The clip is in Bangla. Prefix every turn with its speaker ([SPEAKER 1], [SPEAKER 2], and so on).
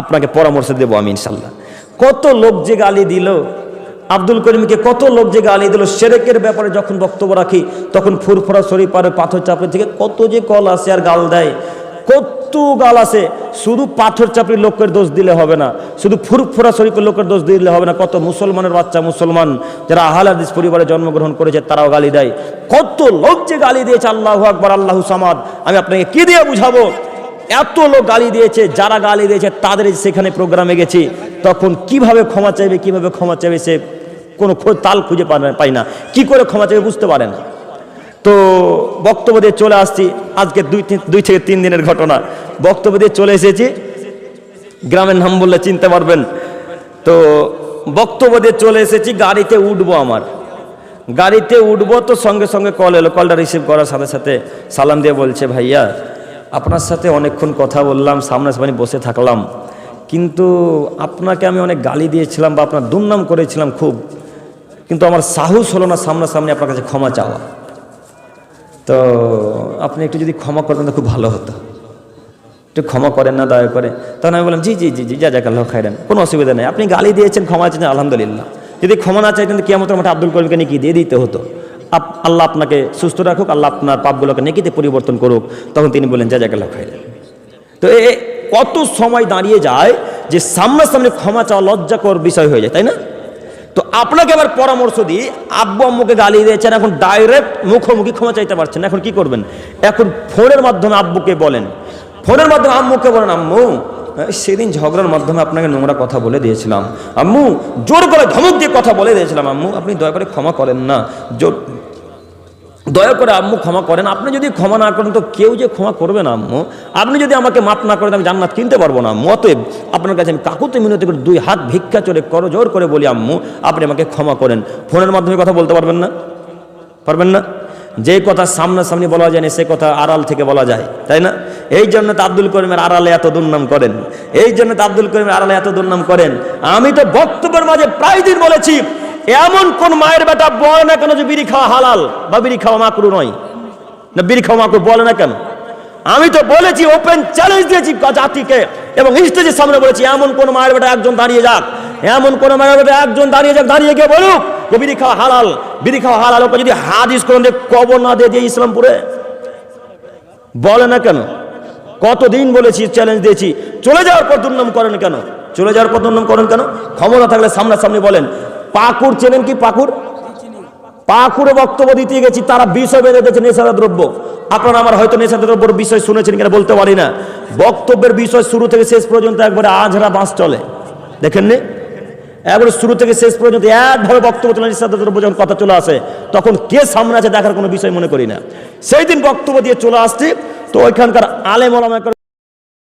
[SPEAKER 1] আপনাকে পরামর্শ দেবো আমি ইনশাল্লাহ কত লোক যে গালি দিল, আব্দুল করিমকে কত লোক যে গালি দিল, সেরেকের ব্যাপারে যখন বক্তব্য রাখি, তখন ফুরফুরা শরীর পারে, পাথর চাপড়ি থেকে কত যে কল আসে আর গাল দেয়। কত গাল আসে, শুধু পাথর চাপড়ির লোকের দোষ দিলে হবে না, শুধু ফুরফুরা শরীফের লোকের দোষ দিলে হবে না, কত মুসলমানের বাচ্চা মুসলমান, যারা আহাল পরিবারে জন্মগ্রহণ করেছে, তারাও গালি দেয়। কত লোক যে গালি দিয়েছে, আল্লাহ আকবর, আল্লাহ সামাদ, আমি আপনাকে কি দিয়ে বুঝাবো? এত লোক গালি দিয়েছে, যারা গালি দিয়েছে, তাদের সেখানে প্রোগ্রামে গেছি। তখন কীভাবে ক্ষমা চাইবে, কীভাবে ক্ষমা চাইবে সে কোনো তাল খুঁজে পায় না- কি করে ক্ষমা চাইবে বুঝতে পারে না। তো বক্তব্য দিয়ে চলে আসছি। আজকে দুই দুই থেকে তিন দিনের ঘটনা। বক্তব্য দিয়ে চলে এসেছি। গ্রামের নাম বললে চিনতে পারবেন। তো বক্তব্য দিয়ে চলে এসেছি, গাড়িতে উঠবো আমার। গাড়িতে উঠবো তো সঙ্গে সঙ্গে কল এলো। কলটা রিসিভ করার সাথে সাথে সালাম দিয়ে বলছে, ভাইয়া আপনার সাথে অনেকক্ষণ কথা বললাম, সামনাসামনি বসে থাকলাম। কিন্তু আপনাকে আমি অনেক গালি দিয়েছিলাম বা আপনার দুর্নাম করেছিলাম খুব। কিন্তু আমার সাহস হলো না সামনাসামনি আপনার কাছে ক্ষমা চাওয়া। তো আপনি একটু যদি ক্ষমা করতেন তো খুব ভালো হতো। একটু ক্ষমা করেন না, দয়া করে। তখন আমি বললাম, জি জি জি জি যা যাক আল্লাহ খাইরেন কোনো অসুবিধা নেই। আপনি গালি দিয়েছেন, ক্ষমা চেয়েছেন, আলহামদুলিল্লাহ। যদি ক্ষমা না চাইতেন কিয়ামতের মাঠে আব্দুল করিমকে নাকি দিয়ে দিতে হতো? আল্লাহ আপনাকে সুস্থ রাখুক, আল্লাহ আপনার পাপগুলোকে নেকিতে পরিবর্তন করুক। তখন তিনি বললেন, যা আল্লাহ খাইরেন তো এ কত সময় দাঁড়িয়ে যায় যে সামনাসামনি ক্ষমা চাওয়া লজ্জাকর বিষয় হয়ে যায়, তাই না? তো আপনাকে আবার পরামর্শ দিই, আব্বু আম্মুকে গালি দিয়েছেন, এখন ডাইরেক্ট মুখোমুখি ক্ষমা চাইতে পারছেন এখন কি করবেন? এখন ফোনের মাধ্যমে আব্বুকে বলেন। ফোনের মাধ্যমে আম্মুকে বলেন, আম্মু সেদিন ঝগড়ার মাধ্যমে আপনাকে নোংরা কথা বলে দিয়েছিলাম। আম্মু, জোর করে ধমক দিয়ে কথা বলে দিয়েছিলাম। আম্মু, আপনি দয়া করে ক্ষমা করেন না। জোর দয়া করে আম্মু ক্ষমা করেন। আপনি যদি ক্ষমা না করেন, তো কেউ যে ক্ষমা করবে না আম্মু। আপনি যদি আমাকে মাফ না করেন, আমি জান্নাত কিনতে পারব না আম্মু। অতএব আপনার কাছে আমি কাকুতে মিনতি করে দুই হাত ভিক্ষা চলে করো জোর করে বলি, আম্মু, আপনি আমাকে ক্ষমা করেন। ফোনের মাধ্যমে কথা বলতে পারবেন না? পারবেন না? যে কথা সামনাসামনি বলা যায় না, সে কথা আড়াল থেকে বলা যায়, তাই না? এই জন্য তো আব্দুল করিমের আড়ালে এত দুর্নাম করেন। এই জন্য তো আব্দুল করিমের আড়ালে এত দুর্নাম করেন। আমি তো বক্তব্যের মাঝে প্রায় দিন বলেছি এমন কোন মায়ের বেটা বলে না কেন যে বিড়ি খাওয়া হালাল বা বিড়ি খাওয়া মাকরু নয়? না, বিড়ি খাওয়া মাকরু বলে না কেন? আমি তো বলেছি ওপেন চ্যালেঞ্জ দিয়েছি জাতিকে এবং স্টেজের সামনে বলেছি, এমন কোন মায়ের বেটা একজন দাঁড়িয়ে যাক, এমন কোন মায়ের বেটা একজন দাঁড়িয়ে যাক, দাঁড়িয়ে গিয়ে বলুক যে বিড়ি খাওয়া হালাল, বিড়ি খাওয়া হালাল। ওকে যদি হাদিস কোন কবর না দিয়ে দিয়ে ইসলামপুরে? বলে না কেন? কতদিন বলেছি চ্যালেঞ্জ দিয়েছি। চলে যাওয়ার পর দুর্নাম করেন কেন? চলে যাওয়ার পর দুর্নাম করেন কেন? ক্ষমতা থাকলে সামনাসামনি বলেন পাকুর চেনেন কি পাকুর পাকুড়ে বক্তব্য দিতে গেছি, তারা বিষয় বেঁধে দিয়েছে নেশাদা দ্রব্য। আপনারা আমার হয়তো নেশাদা দ্রব্যর বিষয় শুনেছেন কিনা বলতে পারি না। বক্তব্যের বিষয় শুরু থেকে শেষ পর্যন্ত একবারে আজরা বাঁশ চলে। দেখেননি? একবারে শুরু থেকে শেষ পর্যন্ত একভাবে বক্তব্য চলে নেশাদা দ্রব্য যখন কথা চলে আসে, তখন কে সামনে আছে দেখার কোনো বিষয় মনে করি না। সেই দিন বক্তব্য দিয়ে চলে আসছি, তো ওইখানকার আলেম ওলামা